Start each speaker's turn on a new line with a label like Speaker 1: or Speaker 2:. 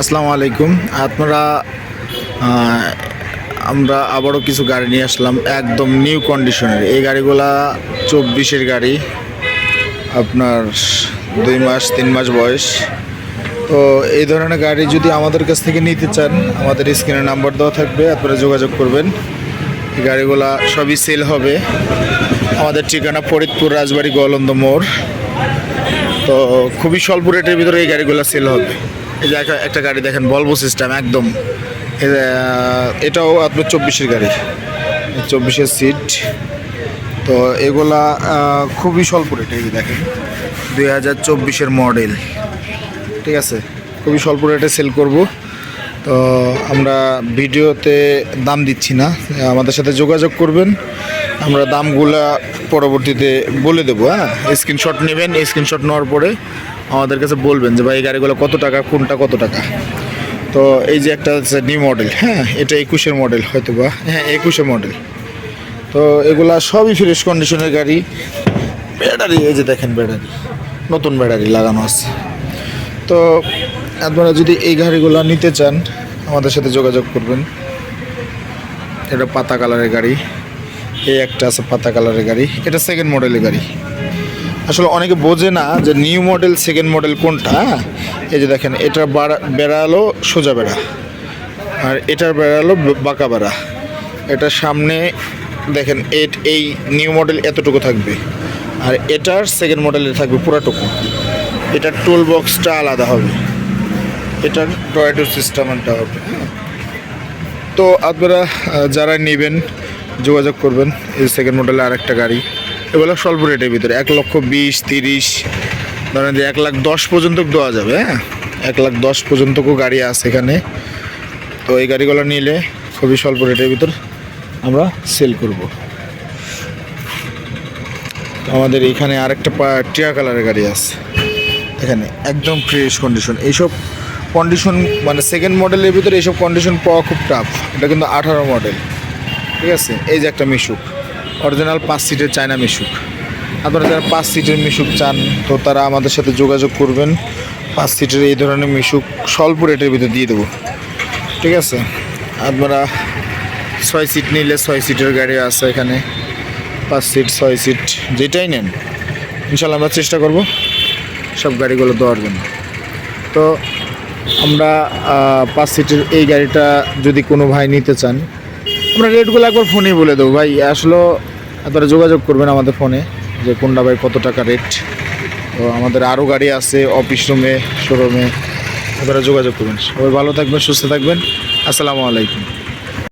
Speaker 1: আসসালামু আলাইকুম। আপনারা আমরা আবারও কিছু গাড়ি নিয়ে আসলাম একদম নিউ কন্ডিশনের এই গাড়িগুলা চব্বিশের গাড়ি। আপনার দুই মাস, তিন মাস বয়স। তো এই ধরনের গাড়ি যদি আমাদের কাছ থেকে নিতে চান, আমাদের স্ক্রিনে নাম্বার দেওয়া থাকবে, আপনারা যোগাযোগ করবেন। এই গাড়িগুলা সবই সেল হবে। আমাদের ঠিকানা ফরিদপুর, রাজবাড়ি, গোয়ালন্দ মোড়। তো খুবই স্বল্প রেটের ভিতরে এই গাড়িগুলো সেল হবে। এই যে একটা- গাড়ি দেখেন বলব সিস্টেম একদম। এটাও আপনার চব্বিশের গাড়ি। চব্বিশের সিট তো এগুলা খুবই স্বল্প রেট এই দেখেন, দুই হাজার চব্বিশের মডেল ঠিক আছে? খুবই স্বল্প রেটে সেল করব। তো আমরা ভিডিওতে দাম দিচ্ছি না। আমাদের সাথে যোগাযোগ করবেন। আমরা দামগুলা পরবর্তীতে বলে দেবো হ্যাঁ? স্ক্রিনশট নেবেন স্ক্রিনশট নেওয়ার পরে আমাদের কাছে বলবেন যে, ভাই, এই গাড়িগুলো কত টাকা? কোনটা কত টাকা? তো এই যে একটা নিউ মডেল হ্যাঁ? এটা একুশের মডেল হয়তো বা হ্যাঁ একুশের মডেল তো এগুলা সবই ফ্রেশ কন্ডিশনের গাড়ি। ব্যাটারি এই যে দেখেন ব্যাটারি নতুন ব্যাটারি লাগানো আছে। তো আপনারা যদি এই গাড়িগুলো নিতে চান, আমাদের সাথে যোগাযোগ করবেন। এটা পাতা কালারের গাড়ি। এই একটা আছে পাতা কালারের গাড়ি। এটা সেকেন্ড মডেলের গাড়ি। আসলে অনেকে বোঝে না যে নিউ মডেল সেকেন্ড মডেল কোনটা হ্যাঁ? এই যে দেখেন এটার বাড়া- বেড়া সোজা বেড়া। আর এটার বেড়ালো বাঁকা বেড়া। এটার সামনে, দেখেন, এট- এই নিউ মডেল এতটুকু থাকবে। আর এটার সেকেন্ড মডেলে থাকবে পুরাটুকু। এটার টুল বক্সটা আলাদা হবে। এটার টয়েটো সিস্টেমটা হবে হ্যাঁ? তো আপনারা যারা নেবেন যোগাযোগ করবেন এই সেকেন্ড মডেলের আরেকটা গাড়ি। এগুলো স্বল্প রেটের ভিতরে, এক লক্ষ বিশ, তিরিশ, ধরেন যে এক লাখ দশ পর্যন্ত দেওয়া যাবে হ্যাঁ? এক লাখ দশ পর্যন্তও গাড়ি আছে এখানে। তো এই গাড়িগুলো নিলে খুবই স্বল্প রেটের ভিতর আমরা সেল করব। আমাদের এখানে আরেকটা টিয়া কালারের গাড়ি আছে। এখানে একদম ফ্রেশ কন্ডিশন এইসব কন্ডিশন মানে সেকেন্ড মডেলের ভিতরে এইসব কন্ডিশন পাওয়া খুব টাফ এটা কিন্তু আঠারো মডেল ঠিক আছে? এই যে একটা মিশুক। অরিজিনাল পাঁচ সিটের চায়না মিশুক। আপনারা যারা পাঁচ সিটের মিশুক চান, তো তারা আমাদের সাথে যোগাযোগ করবেন। পাঁচ সিটের এই ধরনের মিশুক স্বল্প রেটের ভিতরে দিয়ে দেবো। ঠিক আছে? আপনারা ছয় সিট নিলে ছয় সিটের গাড়ি আছে এখানে। পাঁচ সিট, ছয় সিট, যেটাই নেন। ইনশাল্লাহ আমরা চেষ্টা করব সব গাড়িগুলো দেওয়ার জন্য। তো আমরা পাঁচ সিটের এই গাড়িটা যদি কোনো ভাই নিতে চান আমরা রেটগুলো একবার ফোনেই বলে দেবো। ভাই, আসলে আপনারা যোগাযোগ করবেন আমাদের ফোনে যে কোনটা ভাই কত টাকা রেট তো আমাদের আরও গাড়ি আছে অফিস রুমে শোরুমে আপনারা যোগাযোগ করবেন। সবাই ভালো থাকবেন, সুস্থ থাকবেন। আসসালামু আলাইকুম।